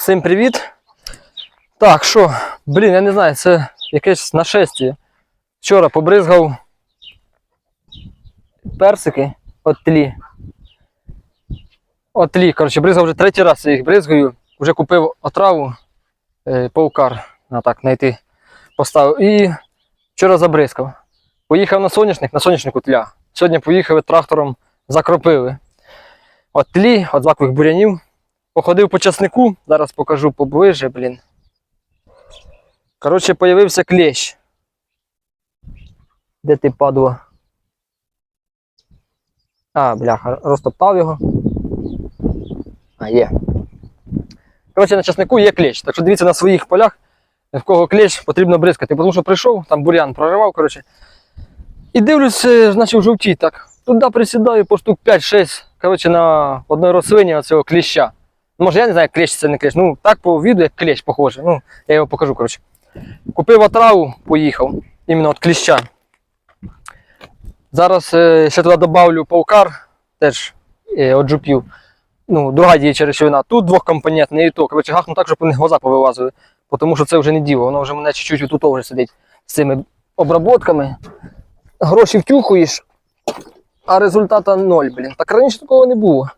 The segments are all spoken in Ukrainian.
Всім привіт. Так, що, блін, я не знаю, це якесь нашестя. Вчора побризгав персики от тлі. От коротше, бризгав вже третій раз я їх бризгаю. Вже купив отраву, е, паукар, на так знайти поставив. І вчора забризкав. Поїхав на соняшник, на соняшнику тля. Сьогодні поїхав трактором закропили. От тлі, от злакових бурянів. Походив по часнику, зараз покажу поближе, блін. Коротше, появився клещ. Де ти падла? А, бляха, розтоптав його. А, є. Коротше, на часнику є клещ. Так що дивіться на своїх полях, в кого клещ потрібно бризкати. Тому що прийшов, там бурян проривав, коротше. І дивлюсь, значить, жовтій так. Туди присідаю по штук 5-6, коротше, на одній рослині оцього кліща. Може, я не знаю, клещ це не клещ. Ну, так по віду, як клещ похоже. Ну, я його покажу, коротше. Купив отраву, поїхав. Іменно від кліща. Зараз е, ще туди додавлю паукар, теж е, от. Ну, друга діюча речовина. Тут двохкомпонентний і то. Коротше, гахну так, щоб у глаза повилазили. Тому що це вже не діло. Воно вже мене чуть-чуть тут вже сидить з цими обработками. Гроші втюхуєш, а результата ноль, блін. Так раніше такого не було.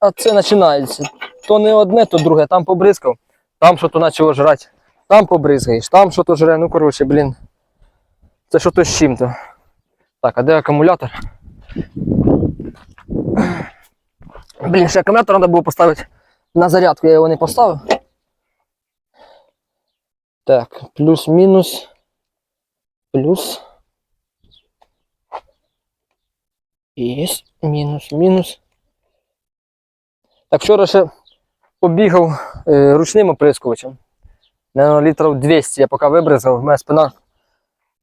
А це починається. То не одне, то друге. Там побризкав, там що то почало жрати, там побризгаєш, там що то жре. Ну, коротше, блін. Це що то з чим-то. Так, а де акумулятор? Блін, ще акумулятор треба було поставити на зарядку, я його не поставив. Так, плюс-мінус. Плюс. Єсть. Мінус, мінус. Так, вчора ще побігав е, ручним оприскувачем. Наверно, літрів 200 я поки вибризав, в мене спина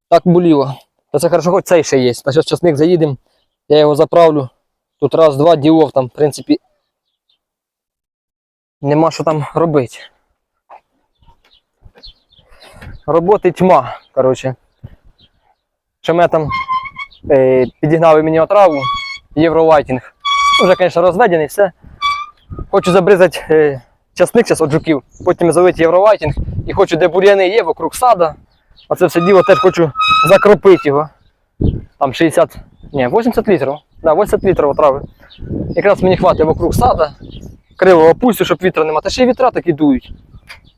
так боліла. Та це хорошо, хоч цей ще є. Зараз часник заїдемо, я його заправлю. Тут раз, два, ділов там, в принципі, нема що там робити. Роботи тьма, коротше. Що мене там е, підігнали мені отраву, євролайтінг. Вже, звісно, розведений, все. Хочу забризати е, часник зараз от жуків, потім залити євролайтінг і хочу, де бур'яни є, вокруг сада. А це все діло теж хочу закропити його. Там 60, ні, 80 літрів. Да, 80 літрів отрави. Якраз мені хватить вокруг сада. Криво опустю, щоб вітра нема. Та ще й вітра такі дують.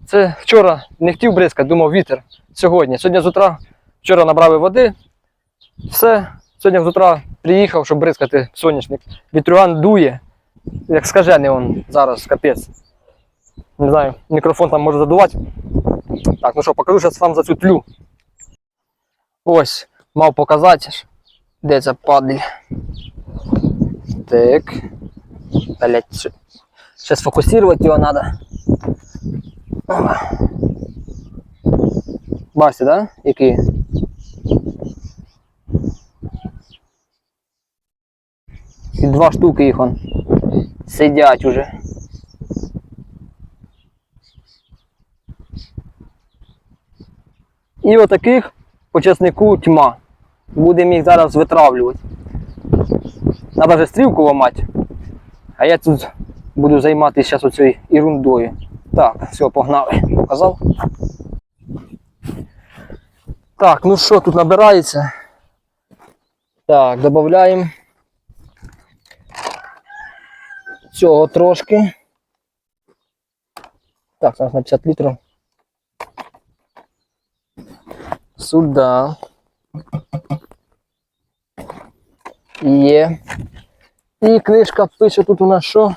Це вчора не хотів бризкати, думав вітер. Сьогодні. Сьогодні з утра вчора набрав води. Все. Сьогодні з утра приїхав, щоб бризкати соняшник. Вітрюган дує. Як скажений он зараз, капець. Не знаю, мікрофон там може задувати. Так, ну що, покажу зараз вам за цю тлю. Ось, мав показати. Де ця падаль. Так. Блять, ще, сфокусувати його треба. Бачите, да? Який? І два штуки їх он сидять уже. І отаких по часнику тьма. Будемо їх зараз витравлювати. Треба вже стрілку ламати. А я тут буду займатися зараз оцією ерундою. Так, все, погнали. Показав. Так, ну що тут набирається? Так, додаємо цього трошки. Так, зараз на 50 літрів. Сюда. Є. І книжка пише тут у нас що?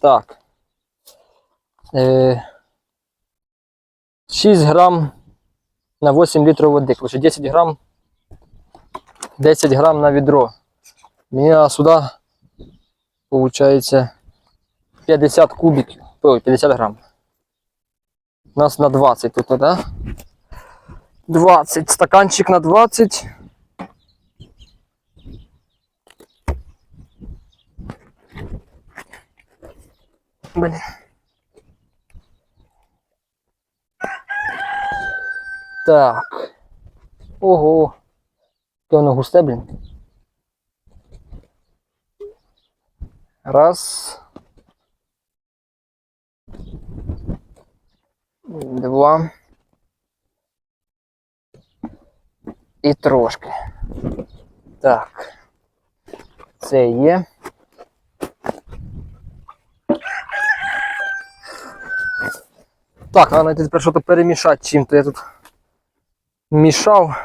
Так. Е, 6 грам на 8 літрів води. Короче, 10 грам. 10 грам на відро. Мені сюди получається 50 кубиків. Ой, 50 грам. У нас на 20 тут, да? 20. Стаканчик на 20. Блін. Так. Ого. Яке воно густе, блін. Раз. Два. І трошки. Так. Це є. Так, а навіть тепер щось перемішати чим-то. Я тут мішав.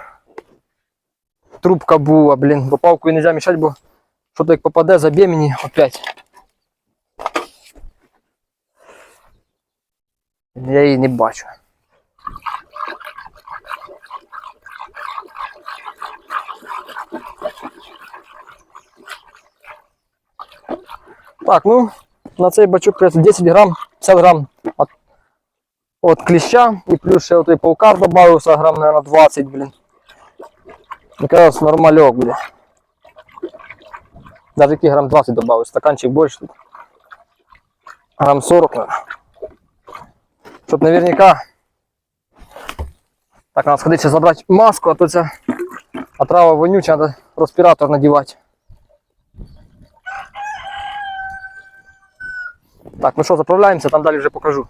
Трубка була, блін, бо палкою не можна мішати, бо що-то як попаде, заб'є мені опять. Я її не бачу. Так, ну, на цей бачок придется 10 грам, 50 грам от, от кліща і плюс ще отой паукар добавився, грам, наверное, 20, блін. Якраз нормальок буде. Даже який грам 20 добавив, стаканчик більше тут. Грам 40, наверное. Щоб наверняка. Так, надо сходити ще забрати маску, а то ця отрава вонюча, треба респіратор надівати. Так, ну що, заправляємося, там далі вже покажу.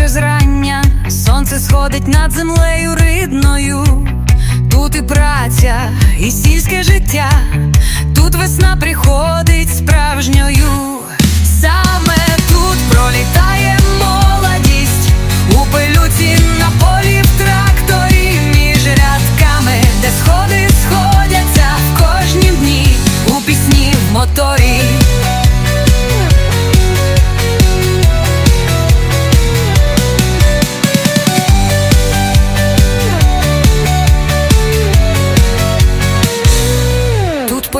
Гуркоче зрання, сонце сходить над землею ридною. Тут і праця, і сільське життя, тут весна приходить справжньою. Саме тут пролітає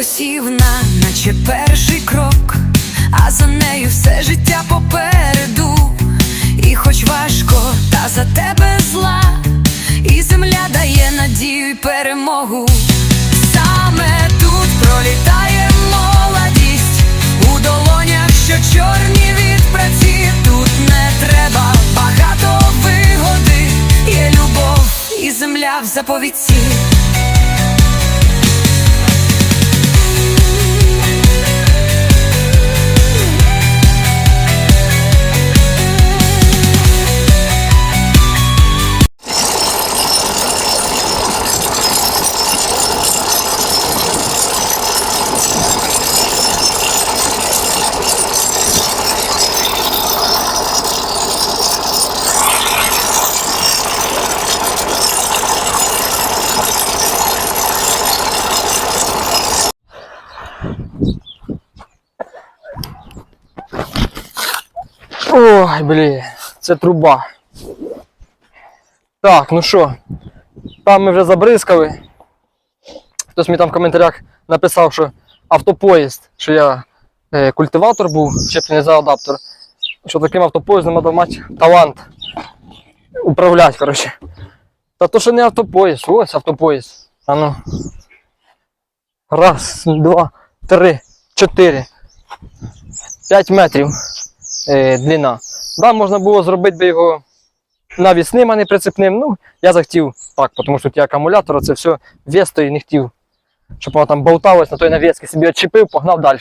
посівна, наче перший крок, а за нею все життя попереду. І хоч важко, та за тебе зла, і земля дає надію й перемогу. Саме тут пролітає молодість у долонях, що чорні від праці. Тут не треба багато вигоди, є любов і земля в заповідці. Ой, блін, це труба. Так, ну що, там ми вже забризкали. Хтось мені там в коментарях написав, що автопоїзд, що я е, культиватор був, щеплений за адаптер. Що таким автопоїздом треба мати талант управляти, коротше. Та то, що не автопоїзд, ось автопоїзд. А ну. Раз, два, три, чотири. П'ять метрів е, длина. Да, можна було зробити би його навісним, а не прицепним. Ну, я захотів так, тому що тут є акумулятор, це все весто і не хотів, щоб воно там болталось на той навіски, собі відчепив, погнав далі.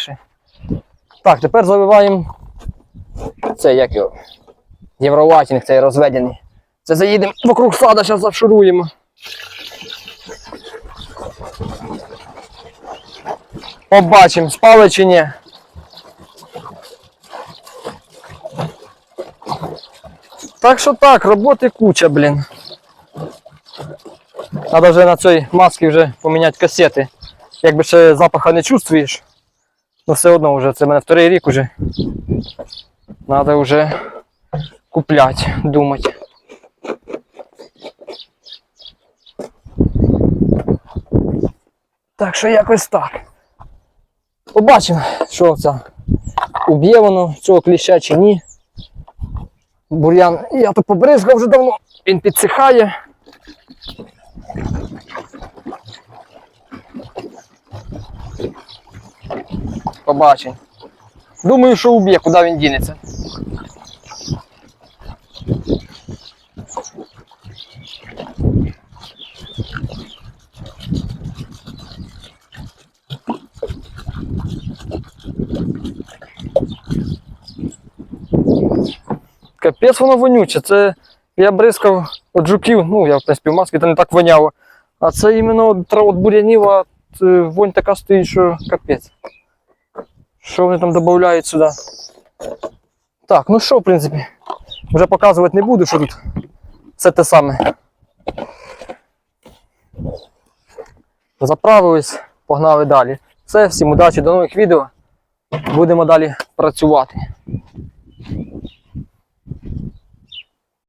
Так, тепер заливаємо це як його. Євроватінг цей розведений. Це заїдемо вокруг сада, зараз завшуруємо. Побачимо, спали чи ні. Так що так, роботи куча, блін. Треба вже на цій масці вже поміняти касети. Якби ще запаха не чувствуєш, але все одно вже це в мене вторий рік уже. Треба вже купляти, думати. Так що якось так. Побачимо, що це. Уб'є воно цього кліща чи ні. Бур'ян я тут побризгав вже давно, він підсихає. Побачень. Думаю, що уб'є, куди він дінеться. Капець воно вонюче. Це я бризкав от жуків, ну я в принципі в масці, то не так воняло. А це іменно от, бур'янів, а е, вонь така стоїть, що капець. Що вони там додають сюди? Так, ну що, в принципі, вже показувати не буду, що тут. Це те саме. Заправились, погнали далі. Все, всім удачі, до нових відео. Будемо далі працювати.